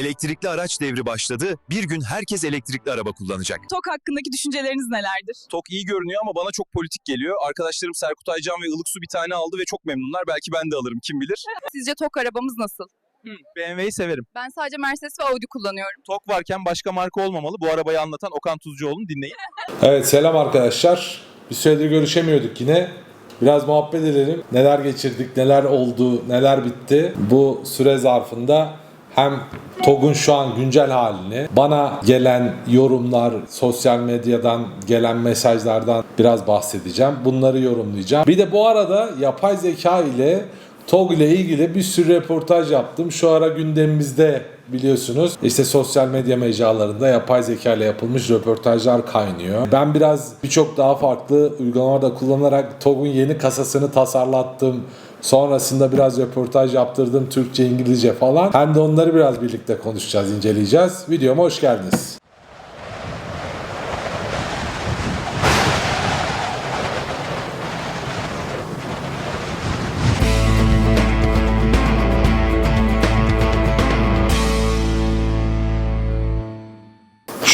Elektrikli araç devri başladı. Bir gün herkes elektrikli araba kullanacak. TOK hakkındaki düşünceleriniz nelerdir? Tok iyi görünüyor ama bana çok politik geliyor. Arkadaşlarım Serkut Aycan ve Ilıksu bir tane aldı ve çok memnunlar. Belki ben de alırım kim bilir. Sizce TOK arabamız nasıl? BMW'yi severim. Ben sadece Mercedes ve Audi kullanıyorum. Tok varken başka marka olmamalı. Bu arabayı anlatan Okan Tuzcuoğlu'nu dinleyin. Evet selam arkadaşlar. Bir süredir görüşemiyorduk yine. Biraz muhabbet edelim. Neler geçirdik, neler oldu, neler bitti. Bu süre zarfında hem TOG'un şu an güncel halini, bana gelen yorumlar, sosyal medyadan gelen mesajlardan biraz bahsedeceğim. Bunları yorumlayacağım. Bir de bu arada yapay zeka ile TOG ile ilgili bir sürü röportaj yaptım. Şu ara gündemimizde biliyorsunuz. İşte sosyal medya mecralarında yapay zeka ile yapılmış röportajlar kaynıyor. Ben biraz birçok daha farklı uygulamalarda kullanarak TOG'un yeni kasasını tasarlattım. Sonrasında biraz röportaj yaptırdım Türkçe, İngilizce falan. Hem de onları biraz birlikte konuşacağız, inceleyeceğiz. Videoma hoş geldiniz.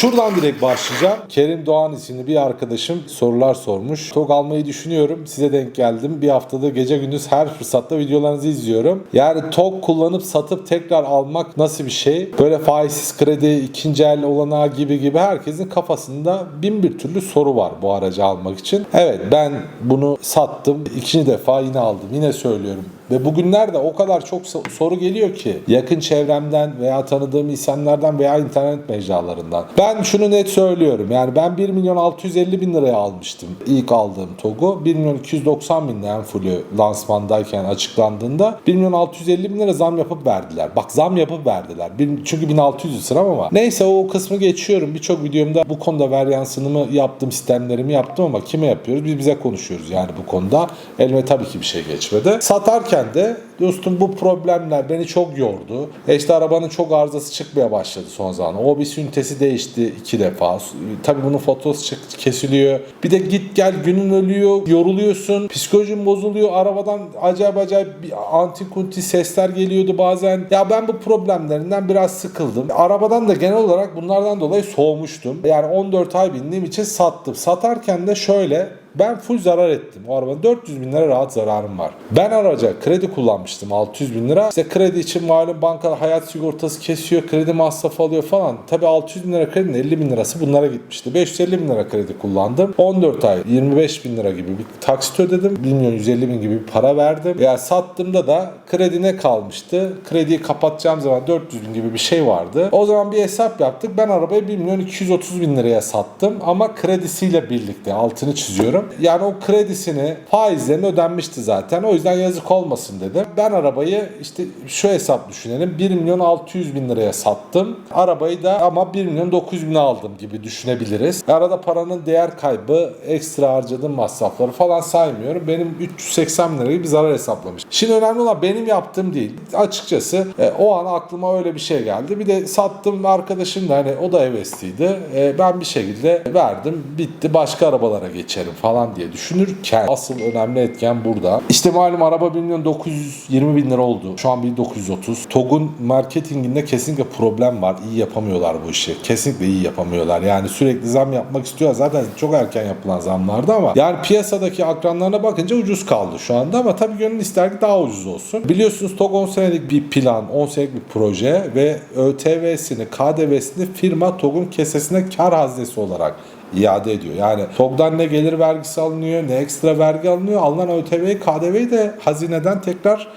Şuradan direkt başlayacağım. Kerim Doğan isimli bir arkadaşım sorular sormuş. TOG almayı düşünüyorum. Size denk geldim. Bir haftada gece gündüz her fırsatta videolarınızı izliyorum. Yani TOG kullanıp satıp tekrar almak nasıl bir şey? Böyle faizsiz kredi, ikinci el olanağı gibi gibi herkesin kafasında bin bir türlü soru var bu aracı almak için. Evet ben bunu sattım. İkinci defa yine aldım. Yine söylüyorum. Ve bugünlerde o kadar çok so- soru geliyor ki yakın çevremden veya tanıdığım insanlardan veya internet mecralarından. Ben şunu net söylüyorum. Yani ben 1 milyon 650 bin liraya almıştım ilk aldığım TOG'u. 1 milyon 290 bin en fullü lansmandayken açıklandığında 1 milyon 650 bin lira zam yapıp verdiler. Bak zam yapıp verdiler. Çünkü 1600 sıram ama. Neyse o kısmı geçiyorum. Birçok videomda bu konuda varyansınımı yaptım, sistemlerimi yaptım ama kime yapıyoruz? Biz bize konuşuyoruz yani bu konuda. Elime tabii ki bir şey geçmedi. Satarken de dostum bu problemler beni çok yordu. E işte arabanın çok arızası çıkmaya başladı son zaman. O bir ünitesi değişti iki defa. Tabii bunun fotoğrafı çık- kesiliyor. Bir de git gel günün ölüyor, yoruluyorsun. Psikolojin bozuluyor. Arabadan acayip acayip anti kunti sesler geliyordu bazen. Ya ben bu problemlerinden biraz sıkıldım. Arabadan da genel olarak bunlardan dolayı soğumuştum. Yani 14 ay bindiğim için sattım. Satarken de şöyle ben full zarar ettim. O arabanın 400 bin lira rahat zararım var. Ben araca kredi kullanmıştım 600 bin lira. İşte kredi için malum banka hayat sigortası kesiyor, kredi masrafı alıyor falan. Tabii 600 bin lira kredinin 50 bin lirası bunlara gitmişti. 550 bin lira kredi kullandım. 14 ay 25 bin lira gibi bir taksit ödedim. 1 milyon 150 bin gibi bir para verdim. Ya sattığımda da kredi ne kalmıştı? Krediyi kapatacağım zaman 400 bin gibi bir şey vardı. O zaman bir hesap yaptık. Ben arabayı 1 milyon 230 bin liraya sattım. Ama kredisiyle birlikte altını çiziyorum. Yani o kredisini faizlerini ödenmişti zaten. O yüzden yazık olmasın dedim. Ben arabayı işte şu hesap düşünelim. 1 milyon 600 bin liraya sattım. Arabayı da ama 1 milyon 900 bin aldım gibi düşünebiliriz. Arada paranın değer kaybı, ekstra harcadığım masrafları falan saymıyorum. Benim 380 bin lirayı bir zarar hesaplamış. Şimdi önemli olan benim yaptığım değil. Açıkçası e, o an aklıma öyle bir şey geldi. Bir de sattım arkadaşım da hani o da hevesliydi. E, ben bir şekilde verdim. Bitti. Başka arabalara geçerim falan diye düşünürken asıl önemli etken burada. İşte malum araba 1 milyon 920 bin lira oldu. Şu an 1930. TOG'un marketinginde kesinlikle problem var. İyi yapamıyorlar bu işi. Kesinlikle iyi yapamıyorlar. Yani sürekli zam yapmak istiyorlar. Zaten çok erken yapılan zamlardı ama yani piyasadaki akranlarına bakınca ucuz kaldı şu anda ama tabii gönül ister ki daha ucuz olsun. Biliyorsunuz TOG 10 senelik bir plan, 10 senelik bir proje ve ÖTV'sini, KDV'sini firma TOG'un kesesine kar haznesi olarak iade ediyor. Yani TOG'dan ne gelir vergisi alınıyor, ne ekstra vergi alınıyor. Alınan ÖTV'yi, KDV'yi de hazineden tekrar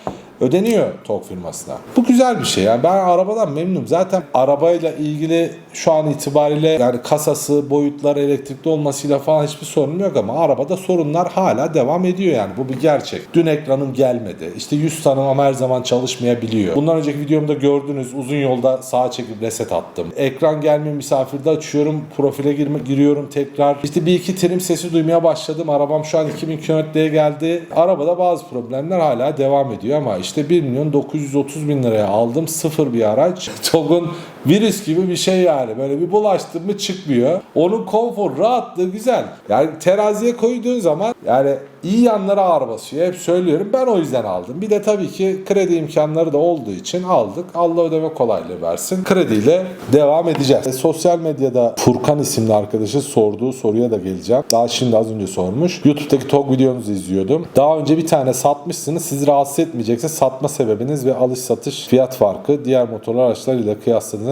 ödeniyor TOG firmasına. Bu güzel bir şey. Yani ben arabadan memnunum. Zaten arabayla ilgili şu an itibariyle yani kasası, boyutları elektrikli olmasıyla falan hiçbir sorunum yok ama arabada sorunlar hala devam ediyor yani. Bu bir gerçek. Dün ekranım gelmedi. İşte yüz tanımam her zaman çalışmayabiliyor. Bundan önceki videomda gördünüz uzun yolda sağa çekip reset attım. Ekran gelmiyor misafirde açıyorum. Profile girme, giriyorum tekrar. İşte bir iki trim sesi duymaya başladım. Arabam şu an 2000 kilometreye geldi. Arabada bazı problemler hala devam ediyor ama işte 1 milyon 930 bin liraya aldım sıfır bir araç. TOG'un virüs gibi bir şey yani. Böyle bir bulaştın mı çıkmıyor. Onun konfor, rahatlığı güzel. Yani teraziye koyduğun zaman yani iyi yanları ağır basıyor. Hep söylüyorum. Ben o yüzden aldım. Bir de tabii ki kredi imkanları da olduğu için aldık. Allah ödeme kolaylığı versin. Krediyle devam edeceğiz. E, sosyal medyada Furkan isimli arkadaşı sorduğu soruya da geleceğim. Daha şimdi az önce sormuş. YouTube'daki TOG videonuzu izliyordum. Daha önce bir tane satmışsınız. Sizi rahatsız etmeyecekse satma sebebiniz ve alış satış fiyat farkı diğer motorlu araçlarıyla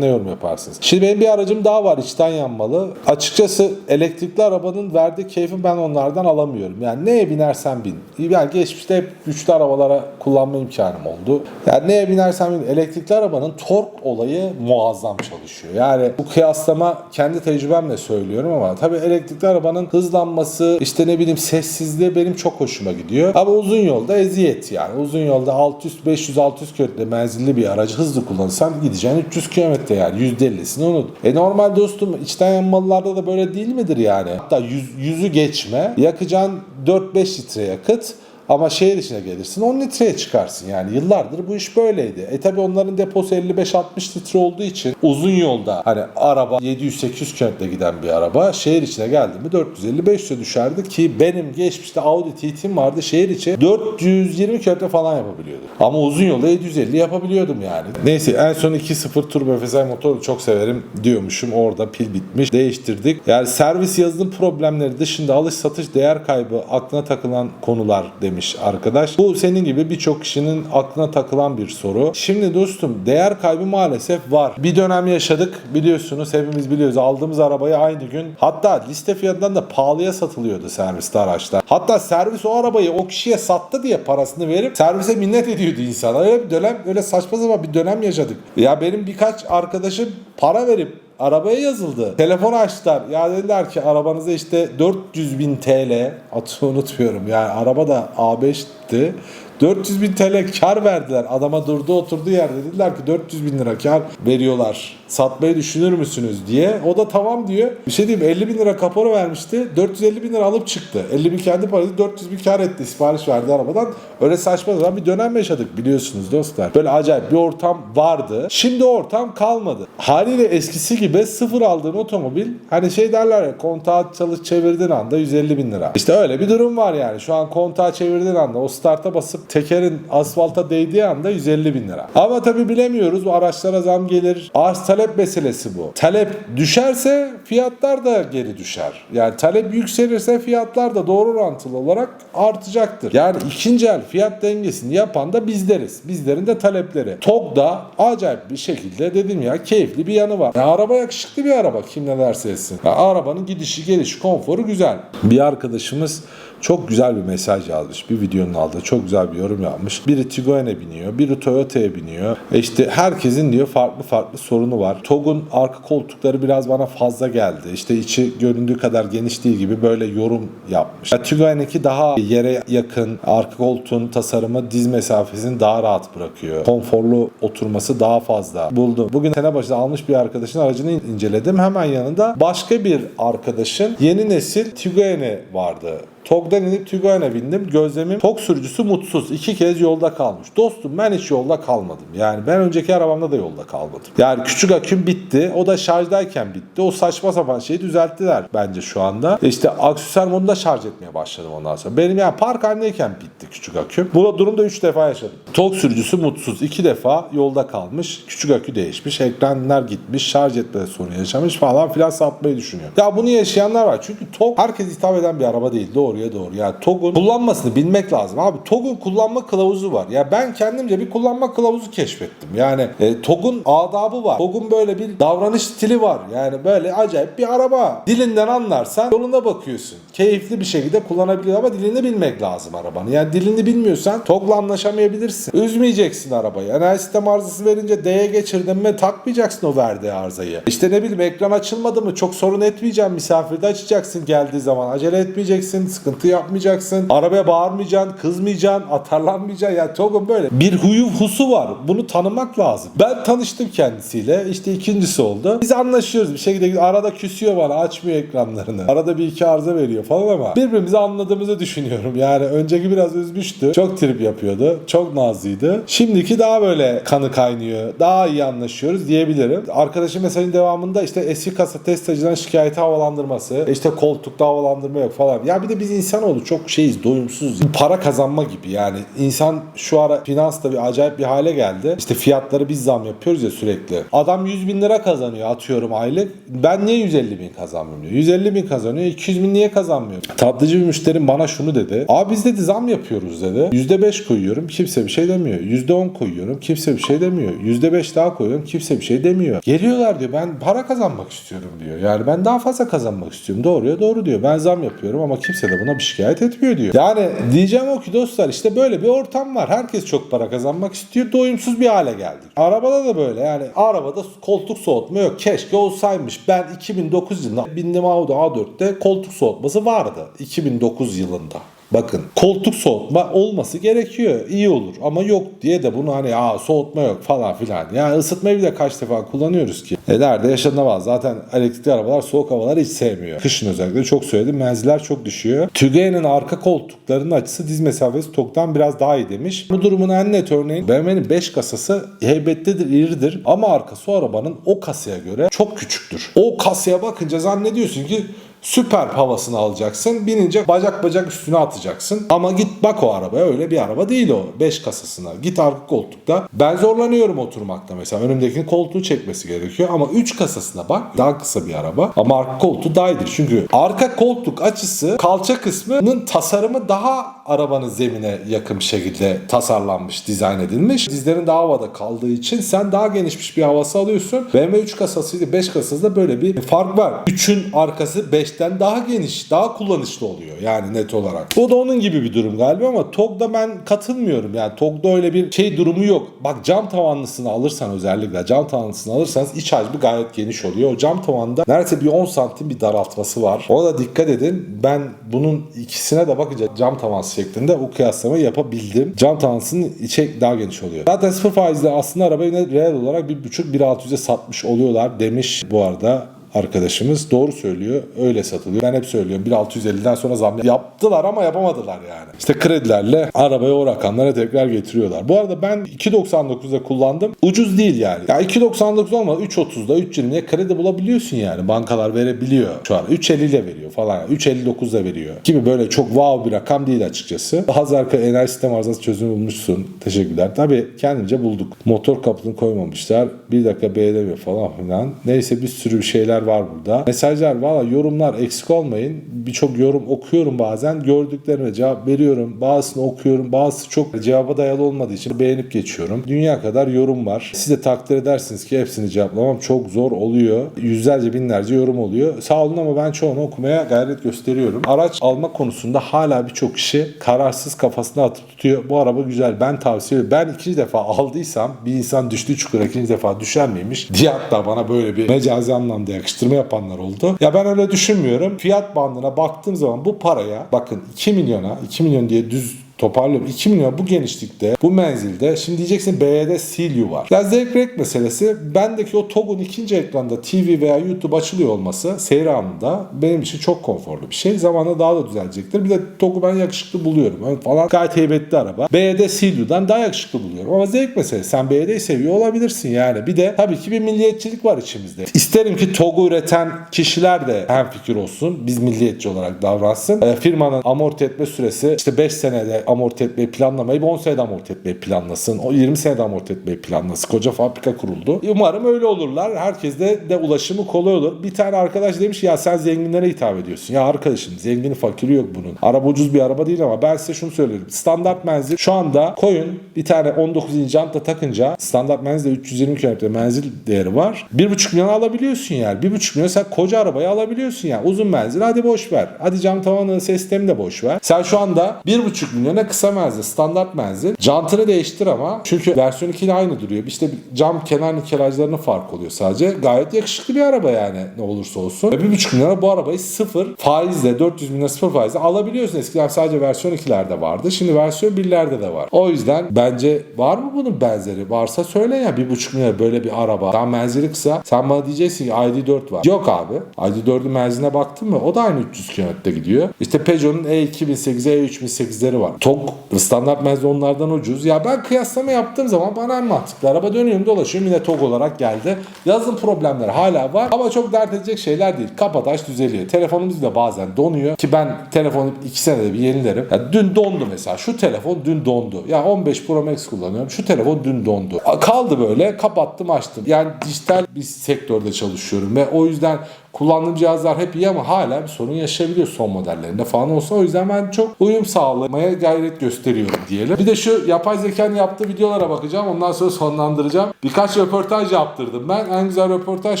ne yorum yaparsınız? Şimdi benim bir aracım daha var içten yanmalı. Açıkçası elektrikli arabanın verdiği keyfi ben onlardan alamıyorum. Yani neye binersen bin. Yani geçmişte hep güçlü arabalara kullanma imkanım oldu. Yani neye binersen bin. Elektrikli arabanın tork olayı muazzam çalışıyor. Yani bu kıyaslama kendi tecrübemle söylüyorum ama tabii elektrikli arabanın hızlanması işte ne bileyim sessizliği benim çok hoşuma gidiyor. Ama uzun yolda eziyet yani. Uzun yolda 600 500 600 kilometre menzilli bir aracı hızlı kullanırsan gideceğin 300 kilometre yani %50'sini unut. E normal dostum içten yanmalılarda da böyle değil midir yani? Hatta yüz, yüzü geçme yakacağın 4-5 litre yakıt ama şehir içine gelirsin 10 litreye çıkarsın yani yıllardır bu iş böyleydi. E tabi onların deposu 55-60 litre olduğu için uzun yolda hani araba 700-800 kilometre giden bir araba şehir içine geldi mi 450-500'e düşerdi ki benim geçmişte Audi TT'm vardı şehir içi 420 kilometre falan yapabiliyordu. Ama uzun yolda 750 yapabiliyordum yani. Neyse en son 2.0 turbo FSI motoru çok severim diyormuşum orada pil bitmiş değiştirdik. Yani servis yazılım problemleri dışında alış satış değer kaybı aklına takılan konular demiş arkadaş. Bu senin gibi birçok kişinin aklına takılan bir soru. Şimdi dostum değer kaybı maalesef var. Bir dönem yaşadık biliyorsunuz hepimiz biliyoruz aldığımız arabayı aynı gün hatta liste fiyatından da pahalıya satılıyordu serviste araçlar. Hatta servis o arabayı o kişiye sattı diye parasını verip servise minnet ediyordu insanlar. Öyle bir dönem öyle saçma sapan bir dönem yaşadık. Ya benim birkaç arkadaşım para verip arabaya yazıldı. Telefon açtılar. Ya dediler ki arabanıza işte 400 bin TL atı unutmuyorum. Yani araba da A5'ti. 400 bin TL kar verdiler. Adama durdu oturdu yerde. Dediler ki 400 bin lira kar veriyorlar. Satmayı düşünür müsünüz diye. O da tamam diyor. Bir şey diyeyim 50 bin lira kapora vermişti. 450 bin lira alıp çıktı. 50 bin kendi parası 400 bin kar etti. Sipariş verdi arabadan. Öyle saçma sapan bir dönem yaşadık biliyorsunuz dostlar. Böyle acayip bir ortam vardı. Şimdi ortam kalmadı. Haliyle eskisi gibi sıfır aldığın otomobil hani şey derler ya kontağı çalış çevirdiğin anda 150 bin lira. İşte öyle bir durum var yani. Şu an kontağı çevirdiğin anda o starta basıp tekerin asfalta değdiği anda 150 bin lira. Ama tabi bilemiyoruz. Bu araçlara zam gelir. Arz talep meselesi bu. Talep düşerse fiyatlar da geri düşer. Yani talep yükselirse fiyatlar da doğru orantılı olarak artacaktır. Yani ikinci el fiyat dengesini yapan da bizleriz. Bizlerin de talepleri. TOG da acayip bir şekilde dedim ya keyifli bir yanı var. Ya araba yakışıklı bir araba kim ne derse etsin. Ya arabanın gidişi gelişi konforu güzel. Bir arkadaşımız çok güzel bir mesaj yazmış. Bir videonun altında çok güzel bir yorum yapmış. Biri Tiguan'e biniyor, biri Toyota'ya biniyor. E işte herkesin diyor farklı farklı sorunu var. TOG'un arka koltukları biraz bana fazla geldi. İşte içi göründüğü kadar geniş değil gibi böyle yorum yapmış. Ya Tiguan'inki daha yere yakın. Arka koltuğun tasarımı diz mesafesini daha rahat bırakıyor. Konforlu oturması daha fazla. Buldum. Bugün sene başında almış bir arkadaşın aracını inceledim. Hemen yanında başka bir arkadaşın yeni nesil Tiguan'i vardı. TOG'dan inip Tiguan'a bindim. Gözlemim TOG sürücüsü mutsuz. İki kez yolda kalmış. Dostum ben hiç yolda kalmadım. Yani ben önceki arabamda da yolda kalmadım. Yani küçük aküm bitti. O da şarjdayken bitti. O saçma sapan şeyi düzelttiler bence şu anda. İşte aksesuar modunda şarj etmeye başladım ondan sonra. Benim yani park halindeyken bitti küçük aküm. Bu durumda 3 defa yaşadım. TOG sürücüsü mutsuz. 2 defa yolda kalmış. Küçük akü değişmiş. Ekranlar gitmiş. Şarj etmede sorun yaşamış falan filan satmayı düşünüyor. Ya bunu yaşayanlar var. Çünkü TOG herkes hitap eden bir araba değil. Doğruya doğru. Yani TOG'un kullanmasını bilmek lazım. Abi TOG'un kullanma kılavuzu var. Ya ben kendimce bir kullanma kılavuzu keşfettim. Yani e, TOG'un adabı var. TOG'un böyle bir davranış stili var. Yani böyle acayip bir araba. Dilinden anlarsan yoluna bakıyorsun. Keyifli bir şekilde kullanabiliyor ama dilini bilmek lazım arabanın. Yani dilini bilmiyorsan TOG'la anlaşamayabilirsin. Üzmeyeceksin arabayı. Enerji sistem arızası verince D'ye geçirdin mi takmayacaksın o verdiği arızayı. İşte ne bileyim ekran açılmadı mı çok sorun etmeyeceğim. Misafirde açacaksın geldiği zaman. Acele etmeyeceksin. Sıkıntı yapmayacaksın. Arabaya bağırmayacaksın, kızmayacaksın, atarlanmayacaksın. Yani TOG'un böyle bir huyu husu var. Bunu tanımak lazım. Ben tanıştım kendisiyle. İşte ikincisi oldu. Biz anlaşıyoruz bir şekilde. Arada küsüyor bana, açmıyor ekranlarını. Arada bir iki arıza veriyor falan ama birbirimizi anladığımızı düşünüyorum. Yani önceki biraz üzmüştü. Çok trip yapıyordu. Çok nazlıydı. Şimdiki daha böyle kanı kaynıyor. Daha iyi anlaşıyoruz diyebilirim. Arkadaşım mesajın devamında işte eski kasa testacıdan şikayeti havalandırması, işte koltukta havalandırma yok falan. Ya bir de biz insanoğlu çok şeyiz, doyumsuz. Para kazanma gibi yani. insan şu ara finansta bir acayip bir hale geldi. İşte fiyatları biz zam yapıyoruz ya sürekli. Adam 100 bin lira kazanıyor atıyorum aylık. Ben niye 150 bin kazanmıyorum diyor. 150 bin kazanıyor. 200 bin niye kazanmıyor? Tatlıcı bir müşterim bana şunu dedi. Abi biz dedi zam yapıyoruz dedi. %5 koyuyorum kimse bir şey demiyor. %10 koyuyorum kimse bir şey demiyor. %5 daha koyuyorum kimse bir şey demiyor. Geliyorlar diyor ben para kazanmak istiyorum diyor. Yani ben daha fazla kazanmak istiyorum. Doğruya doğru diyor. Ben zam yapıyorum ama kimse de buna bir şikayet etmiyor diyor. Yani diyeceğim o ki dostlar işte böyle bir ortam var. Herkes çok para kazanmak istiyor. Doyumsuz bir hale geldik. Arabada da böyle yani arabada koltuk soğutma yok. Keşke olsaymış. Ben 2009 yılında bindim Audi A4'te koltuk soğutması vardı. 2009 yılında. Bakın koltuk soğutma olması gerekiyor. İyi olur ama yok diye de bunu hani aa soğutma yok falan filan. Yani ısıtmayı bile kaç defa kullanıyoruz ki. E nerede yaşanamaz. Zaten elektrikli arabalar soğuk havaları hiç sevmiyor. Kışın özellikle çok söyledim. Menziller çok düşüyor. Tüge'nin arka koltuklarının açısı diz mesafesi TOG'dan biraz daha iyi demiş. Bu durumun en net örneği BMW'nin 5 kasası heybetlidir, iridir ama arkası o arabanın o kasaya göre çok küçüktür. O kasaya bakınca zannediyorsun ki süper havasını alacaksın. Binince bacak bacak üstüne atacaksın. Ama git bak o arabaya öyle bir araba değil o. 5 kasasına. Git arka koltukta. Ben zorlanıyorum oturmakta mesela. Önümdekinin koltuğu çekmesi gerekiyor. Ama 3 kasasına bak. Daha kısa bir araba. Ama arka koltuğu daha iyidir. Çünkü arka koltuk açısı kalça kısmının tasarımı daha arabanın zemine yakın şekilde tasarlanmış, dizayn edilmiş. Dizlerin daha havada kaldığı için sen daha genişmiş bir havası alıyorsun. BMW 3 kasasıyla 5 kasasında böyle bir fark var. 3'ün arkası 5'ten daha geniş, daha kullanışlı oluyor yani net olarak. Bu da onun gibi bir durum galiba ama TOG'da ben katılmıyorum. Yani TOG'da öyle bir şey durumu yok. Bak cam tavanlısını alırsan özellikle cam tavanlısını alırsanız iç hacmi gayet geniş oluyor. O cam tavanda neredeyse bir 10 santim bir daraltması var. Ona da dikkat edin. Ben bunun ikisine de bakınca cam tavansı şeklinde o kıyaslamayı yapabildim. Cam tavanısının içi daha geniş oluyor. Zaten sıfır faizle aslında arabayı reel olarak 1.5-1.600'e satmış oluyorlar demiş bu arada arkadaşımız doğru söylüyor. Öyle satılıyor. Ben hep söylüyorum 1.650'den sonra zam yaptılar ama yapamadılar yani. İşte kredilerle arabayı o rakamlara tekrar getiriyorlar. Bu arada ben 2.99'da kullandım. Ucuz değil yani. Ya 2.99 olmadı 3.30'da 3.20'ye kredi bulabiliyorsun yani. Bankalar verebiliyor şu an. 3.50 ile veriyor falan. 3.59'da veriyor. Gibi böyle çok wow bir rakam değil açıkçası. Hazarka enerji sistem arızası çözümü bulmuşsun. Teşekkürler. Tabii kendince bulduk. Motor kaputunu koymamışlar. Bir dakika beğenemiyor falan filan. Neyse bir sürü bir şeyler var burada. Mesajlar valla yorumlar eksik olmayın. Birçok yorum okuyorum bazen. Gördüklerime cevap veriyorum. Bazısını okuyorum. Bazısı çok cevaba dayalı olmadığı için beğenip geçiyorum. Dünya kadar yorum var. Siz de takdir edersiniz ki hepsini cevaplamam çok zor oluyor. Yüzlerce binlerce yorum oluyor. Sağ olun ama ben çoğunu okumaya gayret gösteriyorum. Araç alma konusunda hala birçok kişi kararsız kafasına atıp tutuyor. Bu araba güzel. Ben tavsiye ediyorum. Ben ikinci defa aldıysam bir insan düştüğü çukura ikinci defa düşer miymiş diye hatta bana böyle bir mecazi anlamda yakıştırma yapanlar oldu. Ya ben öyle düşünmüyorum. Fiyat bandına baktığım zaman bu paraya bakın 2 milyona 2 milyon diye düz toparlıyorum. 2 milyon bu genişlikte, bu menzilde. Şimdi diyeceksin BYD Seal var. Ya zevk renk meselesi. Bendeki o TOG'un ikinci ekranda TV veya YouTube açılıyor olması seyir anında benim için çok konforlu bir şey. Zamanla daha da düzelecektir. Bir de TOG'u ben yakışıklı buluyorum. Yani falan gayet heybetli araba. BYD Sealu'dan daha yakışıklı buluyorum. Ama zevk meselesi. Sen BYD'yi seviyor olabilirsin yani. Bir de tabii ki bir milliyetçilik var içimizde. İsterim ki TOG'u üreten kişiler de hem fikir olsun. Biz milliyetçi olarak davransın. E, firmanın amorti etme süresi işte 5 senede amorti etmeyi planlamayıp 10 senede amorti etmeyi planlasın. O 20 senede amorti etmeyi planlasın. Koca fabrika kuruldu. Umarım öyle olurlar. Herkes de, de ulaşımı kolay olur. Bir tane arkadaş demiş ya sen zenginlere hitap ediyorsun. Ya arkadaşım zengini fakiri yok bunun. Araba ucuz bir araba değil ama ben size şunu söyleyeyim. Standart menzil şu anda koyun bir tane 19 inç janta takınca standart menzilde 320 km menzil değeri var. 1,5 milyon alabiliyorsun yani. 1,5 milyon sen koca arabayı alabiliyorsun yani. Uzun menzil hadi boş ver. Hadi cam tavanı sistemi de boş ver. Sen şu anda 1,5 milyona kendine kısa menzil, standart menzil. Jantını değiştir ama çünkü versiyon 2 ile aynı duruyor. İşte cam kenar nikelajlarının fark oluyor sadece. Gayet yakışıklı bir araba yani ne olursa olsun. Ve 1,5 milyon lira bu arabayı sıfır faizle 400 bin lira sıfır faizle alabiliyorsun. Eskiden sadece versiyon 2'lerde vardı. Şimdi versiyon 1'lerde de var. O yüzden bence var mı bunun benzeri? Varsa söyle ya 1,5 milyon lira böyle bir araba. Tam menzili kısa. Sen bana diyeceksin ki ID4 var. Yok abi. ID4'ün menziline baktın mı? O da aynı 300 km gidiyor. İşte Peugeot'un E2008, E3008'leri var. TOG standart menzil onlardan ucuz. Ya ben kıyaslama yaptığım zaman bana en mantıklı. Araba dönüyorum dolaşıyorum yine TOG olarak geldi. Yazın problemleri hala var ama çok dert edecek şeyler değil. Kapataş düzeliyor. Telefonumuz da bazen donuyor ki ben telefonu 2 senede bir yenilerim. Ya dün dondu mesela. Şu telefon dün dondu. Ya 15 Pro Max kullanıyorum. Şu telefon dün dondu. Kaldı böyle kapattım açtım. Yani dijital bir sektörde çalışıyorum ve o yüzden kullandığım cihazlar hep iyi ama hala bir sorun yaşayabiliyor son modellerinde falan olsa. O yüzden ben çok uyum sağlamaya gayret gösteriyorum diyelim. Bir de şu yapay zekanın yaptığı videolara bakacağım. Ondan sonra sonlandıracağım. Birkaç röportaj yaptırdım ben. En güzel röportaj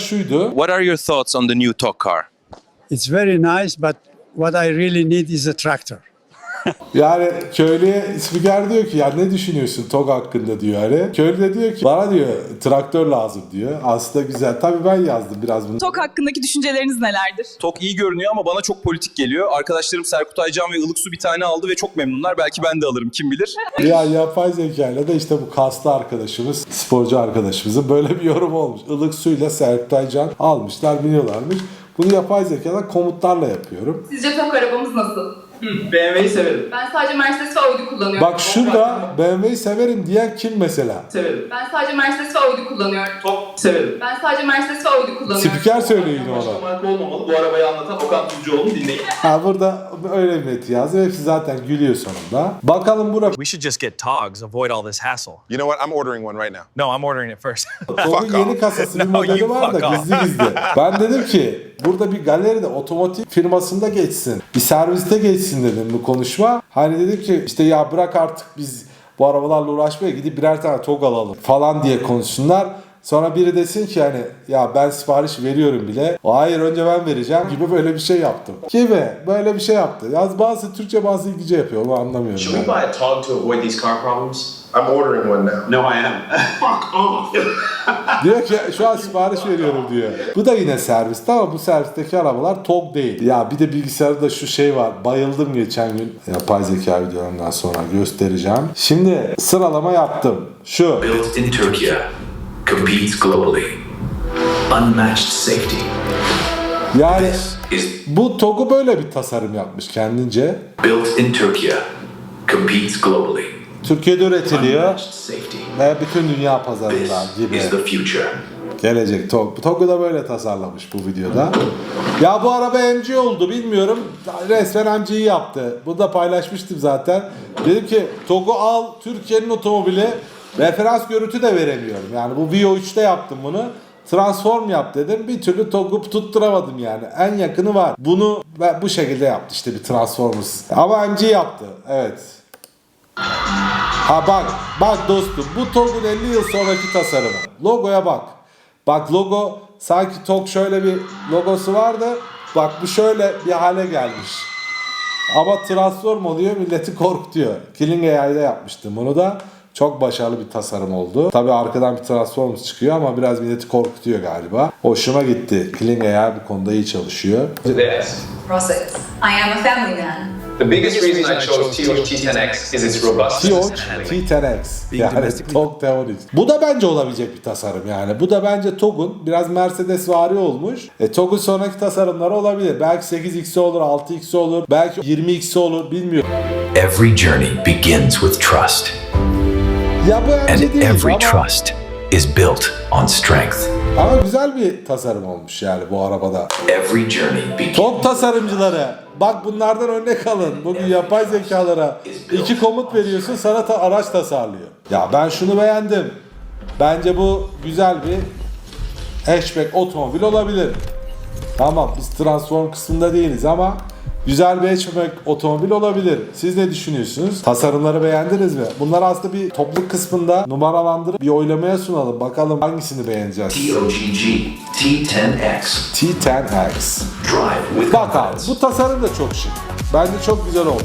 şuydu. What are your thoughts on the new TOG car? It's very nice, but what I really need is a tractor. Yani köylüye spiker diyor ki ya ne düşünüyorsun TOG hakkında diyor hani. Köylü de diyor ki bana diyor traktör lazım diyor. Aslında güzel. Tabii ben yazdım biraz bunu. TOK hakkındaki düşünceleriniz nelerdir? TOG iyi görünüyor ama bana çok politik geliyor. Arkadaşlarım Serkut Aycan ve Ilıksu bir tane aldı ve çok memnunlar. Belki ben de alırım kim bilir. Ya yapay zekayla da işte bu kaslı arkadaşımız, sporcu arkadaşımızın böyle bir yorum olmuş. Ilık suyla Serpay Can almışlar, biniyorlarmış. Bunu yapay zekadan komutlarla yapıyorum. Sizce TOK arabamız nasıl? BMW'yi severim. Ben sadece Mercedes ve Audi kullanıyorum. Bak şurada BMW'yi severim diyen kim mesela? Severim. Ben sadece Mercedes ve Audi kullanıyorum. Top severim. Ben sadece Mercedes ve Audi kullanıyorum. Spiker söyleyin Başka ona. marka olmamalı. Bu arabayı anlatan Okan Tuzcuoğlu'nu dinleyin. Ha burada öyle bir met yazıyor. Hepsi zaten gülüyor sonunda. Bakalım bura We should just get Togs, avoid all this hassle. You know what? I'm ordering one right now. No, I'm ordering it first. Onun yeni kasası bir No, modeli you var da fuck off. gizli gizli. Ben dedim ki burada bir galeride otomotiv firmasında geçsin. Bir serviste geçsin dedim bu konuşma. Hani dedim ki işte ya bırak artık biz bu arabalarla uğraşmaya gidip birer tane TOG alalım falan diye konuşsunlar. Sonra biri desin ki hani ya ben sipariş veriyorum bile. O hayır önce ben vereceğim gibi böyle bir şey yaptım. Gibi böyle bir şey yaptı. Yaz bazı Türkçe bazı İngilizce yapıyor onu anlamıyorum. Should we yani. buy a Tog to avoid these car problems? I'm ordering one now. No, I am. Fuck off. Diyor ki şu an sipariş veriyorum diyor. Bu da yine serviste ama bu servisteki arabalar TOG değil. Ya bir de bilgisayarda şu şey var. Bayıldım geçen gün. Yapay zeka videolarından sonra göstereceğim. Şimdi sıralama yaptım. Şu. Built in Turkey, competes globally. Unmatched safety Yani bu TOG'u böyle bir tasarım yapmış kendince. built in Turkey, competes globally. Türkiye'de üretiliyor ve bütün dünya pazarında This gibi. is the future. Gelecek TOG. TOG'u da böyle tasarlamış bu videoda. Ya bu araba MG oldu bilmiyorum. Resmen MG'yi yaptı. Bunu da paylaşmıştım zaten. Dedim ki TOG'u al Türkiye'nin otomobili. Referans görüntü de veremiyorum. Yani bu Vio 3'te yaptım bunu. Transform yap dedim. Bir türlü TOG'u tutturamadım yani. En yakını var. Bunu ben bu şekilde yaptı işte bir Transformers. Ama MG yaptı. Evet. Ha bak, bak dostum bu TOG'un 50 yıl sonraki tasarımı. Logoya bak. Bak logo sanki TOG şöyle bir logosu vardı. Bak bu şöyle bir hale gelmiş. Ama transform oluyor milleti korkutuyor. Killing AI'de yapmıştım bunu da. Çok başarılı bir tasarım oldu. Tabii arkadan bir Transformers çıkıyor ama biraz milleti korkutuyor galiba. Hoşuma gitti. Killing AI bu konuda iyi çalışıyor. This. process. I am a family man. The biggest reason I chose TOG T10X is its robustness and handling. T10X. Yani TOG T10X. Bu da bence olabilecek bir tasarım yani. Bu da bence TOG'un biraz Mercedes vari olmuş. E, TOG'un sonraki tasarımları olabilir. Belki 8X'i olur, 6X'i olur, belki 20X'i olur bilmiyorum. Every journey begins with trust, and değil every trust is built on strength. ama güzel bir tasarım olmuş yani bu arabada. Every journey begins. TOG tasarımcıları bak bunlardan örnek alın. Bugün yapay zekalara iki komut veriyorsun sana ta araç tasarlıyor. Ya ben şunu beğendim. Bence bu güzel bir hatchback otomobil olabilir. Tamam biz transform kısmında değiliz ama güzel bir hatchback otomobil olabilir. Siz ne düşünüyorsunuz? Tasarımları beğendiniz mi? Bunları aslında bir topluluk kısmında numaralandırıp bir oylamaya sunalım. Bakalım hangisini beğeneceğiz. TOGG T10X. T10X. Drive with Bak abi bu tasarım da çok şık. Bence çok güzel oldu.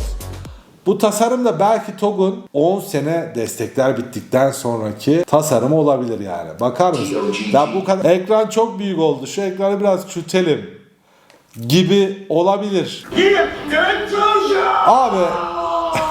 Bu tasarım da belki TOG'un 10 sene destekler bittikten sonraki tasarımı olabilir yani. Bakar mısın? Ya bu kadar ekran çok büyük oldu. Şu ekranı biraz küçültelim gibi olabilir. Abi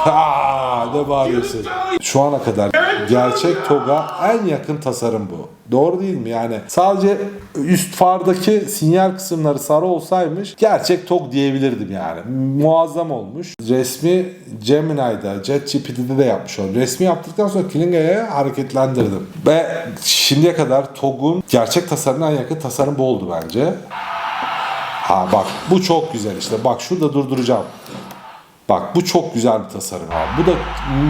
ne bağırıyorsun? Şu ana kadar gerçek TOG'a en yakın tasarım bu. Doğru değil mi? Yani sadece üst fardaki sinyal kısımları sarı olsaymış gerçek TOG diyebilirdim yani. Muazzam olmuş. Resmi Gemini'de, ChatGPT'de de yapmış oldum. Resmi yaptıktan sonra Klinga'ya hareketlendirdim. Ve şimdiye kadar TOG'un gerçek tasarımına en yakın tasarım bu oldu bence. Ha bak bu çok güzel işte. Bak şurada durduracağım. Bak bu çok güzel bir tasarım abi. Bu da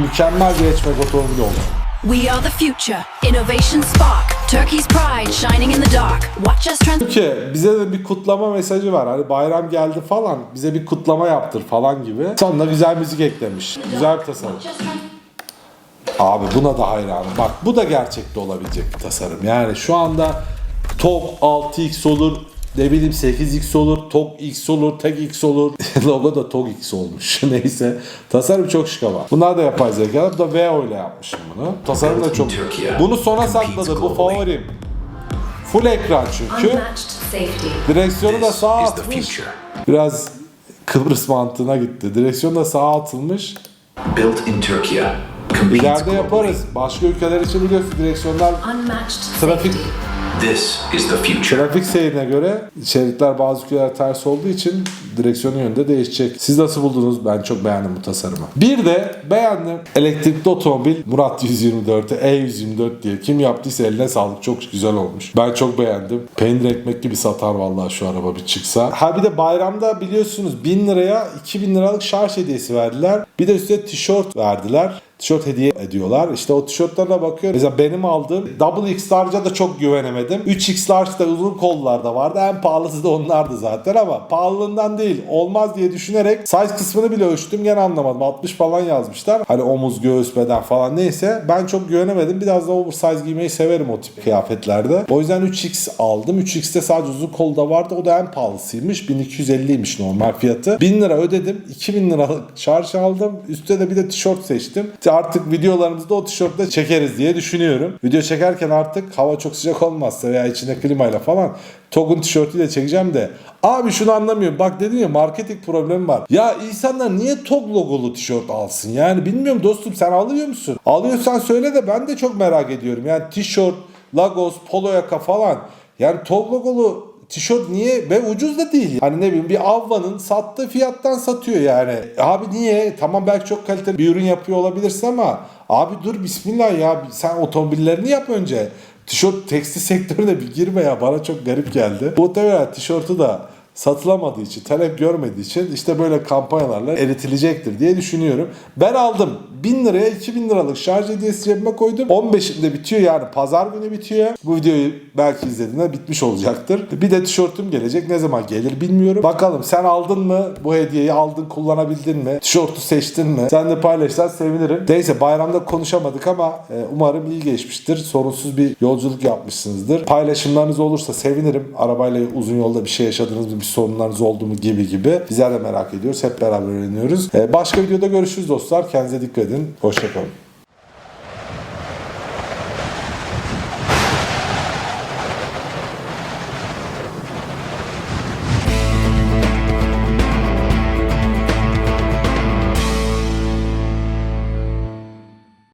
mükemmel bir hatchback otomobili oldu. We are the future. Innovation spark. Turkey's pride shining in the dark. Watch us trans- Ki bize de bir kutlama mesajı var. Hani bayram geldi falan bize bir kutlama yaptır falan gibi. Sonuna güzel müzik eklemiş. Güzel bir tasarım. Abi buna da hayranım. Bak bu da gerçekte olabilecek bir tasarım. Yani şu anda TOG 6X olur, ne bileyim 8X olur, TOG X olur, Tek X olur. Logo da TOG X olmuş. Neyse. Tasarım çok şık ama. Bunlar da yapay zeka. Bu da VO ile yapmışım bunu. Tasarım da çok... Bunu sona sakladı. Bu favorim. Full ekran çünkü. Direksiyonu da sağa atmış. Biraz Kıbrıs mantığına gitti. Direksiyon da sağa atılmış. Built in Turkey. İleride yaparız. Başka ülkeler için biliyorsun direksiyonlar trafik safety. This is the future. trafik seyrine göre şeritler bazı ülkeler ters olduğu için direksiyonun yönünde değişecek. Siz nasıl buldunuz? Ben çok beğendim bu tasarımı. Bir de beğendim. Elektrikli otomobil Murat 124'e E124 diye. Kim yaptıysa eline sağlık. Çok güzel olmuş. Ben çok beğendim. Peynir ekmek gibi satar vallahi şu araba bir çıksa. Ha bir de bayramda biliyorsunuz 1000 liraya 2000 liralık şarj hediyesi verdiler. Bir de üstüne tişört verdiler tişört hediye ediyorlar. İşte o tişörtlerine bakıyorum. Mesela benim aldığım Double X Large'a da çok güvenemedim. 3X Large da uzun kollarda vardı. En pahalısı da onlardı zaten ama pahalılığından değil. Olmaz diye düşünerek size kısmını bile ölçtüm. Gene anlamadım. 60 falan yazmışlar. Hani omuz, göğüs, beden falan neyse. Ben çok güvenemedim. Biraz da oversize giymeyi severim o tip kıyafetlerde. O yüzden 3X aldım. 3X'te sadece uzun kolda vardı. O da en pahalısıymış. 1250'ymiş normal fiyatı. 1000 lira ödedim. 2000 liralık şarj aldım. Üstte de bir de tişört seçtim. Artık videolarımızda o tişörtle çekeriz diye düşünüyorum. Video çekerken artık hava çok sıcak olmazsa veya içinde klimayla falan TOG'un tişörtüyle çekeceğim de. Abi şunu anlamıyorum. Bak dedim ya marketing problemi var. Ya insanlar niye TOG logolu tişört alsın? Yani bilmiyorum dostum sen alıyor musun? Alıyorsan söyle de ben de çok merak ediyorum. Yani tişört, Lagos, polo yaka falan. Yani TOG logolu tişört niye ve ucuz da değil. Hani ne bileyim bir Avva'nın sattığı fiyattan satıyor yani. Abi niye? Tamam belki çok kaliteli bir ürün yapıyor olabilirsin ama abi dur bismillah ya sen otomobillerini yap önce. Tişört tekstil sektörüne bir girme ya bana çok garip geldi. Muhtemelen tişörtü de satılamadığı için, talep görmediği için işte böyle kampanyalarla eritilecektir diye düşünüyorum. Ben aldım. 1000 liraya 2000 liralık şarj hediyesi cebime koydum. 15'inde bitiyor yani pazar günü bitiyor. Bu videoyu belki izlediğinde bitmiş olacaktır. Bir de tişörtüm gelecek. Ne zaman gelir bilmiyorum. Bakalım sen aldın mı? Bu hediyeyi aldın kullanabildin mi? Tişörtü seçtin mi? Sen de paylaşsan sevinirim. Neyse bayramda konuşamadık ama e, umarım iyi geçmiştir. Sorunsuz bir yolculuk yapmışsınızdır. Paylaşımlarınız olursa sevinirim. Arabayla uzun yolda bir şey yaşadınız mı? Bir sorunlarınız oldu mu gibi gibi. Bizler de merak ediyoruz. Hep beraber öğreniyoruz. E, başka videoda görüşürüz dostlar. Kendinize dikkat edin. Hoşçakalın.